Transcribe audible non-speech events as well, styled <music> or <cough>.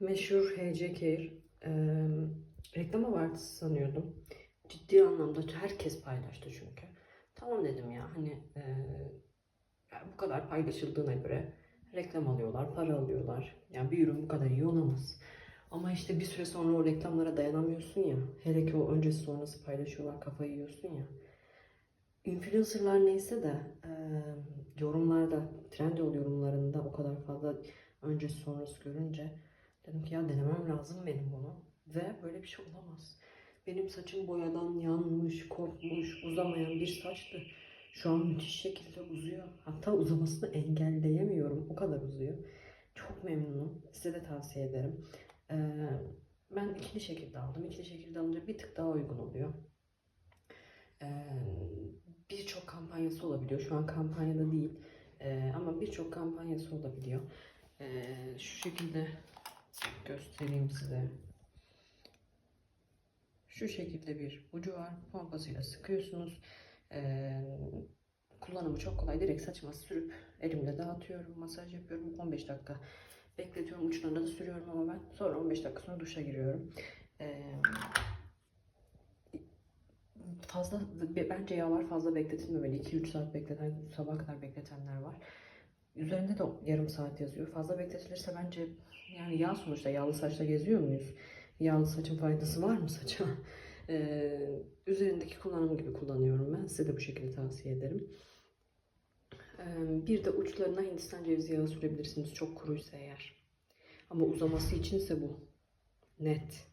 Meşhur HC Care e, reklamı vardı sanıyordum. Ciddi anlamda herkes paylaştı çünkü. Tamam dedim ya hani e, ya bu kadar paylaşıldığına göre reklam alıyorlar, para alıyorlar. Yani bir ürün bu kadar iyi olamaz. Ama işte bir süre sonra o reklamlara dayanamıyorsun ya. Hele ki o öncesi sonrası paylaşıyorlar, kafayı yiyorsun ya. Influencerlar neyse de e, yorumlarda, Trendyol yorumlarında o kadar fazla öncesi sonrası görünce dedim ki ya denemem lazım benim bunu. Ve böyle bir şey olamaz. Benim saçım boyadan yanmış, kopmuş, uzamayan bir saçtı. Şu an müthiş şekilde uzuyor. Hatta uzamasını engelleyemiyorum. O kadar uzuyor. Çok memnunum. Size de tavsiye ederim. Ee, ben ikili şekilde aldım. İkili şekilde alınca bir tık daha uygun oluyor. Ee, birçok kampanyası olabiliyor. Şu an kampanyada değil. Ee, ama birçok kampanyası olabiliyor. Ee, şu şekilde göstereyim size. Şu şekilde bir ucu var. Pompasıyla sıkıyorsunuz. Ee, kullanımı çok kolay. Direkt saçıma sürüp elimle dağıtıyorum. Masaj yapıyorum. 15 dakika bekletiyorum. Uçlarına da sürüyorum ama ben. Sonra 15 dakika sonra duşa giriyorum. Ee, fazla bence yağlar fazla bekletilmemeli. 2-3 saat bekleten, sabah kadar bekletenler var. Üzerinde de yarım saat yazıyor. Fazla bekletilirse bence yani yağ sonuçta yağlı saçla geziyor muyuz? Yağlı saçın faydası var mı saça? <laughs> Ee, üzerindeki kullanım gibi kullanıyorum ben. Size de bu şekilde tavsiye ederim. Ee, bir de uçlarına Hindistan cevizi yağı sürebilirsiniz çok kuruysa eğer. Ama uzaması içinse bu. Net.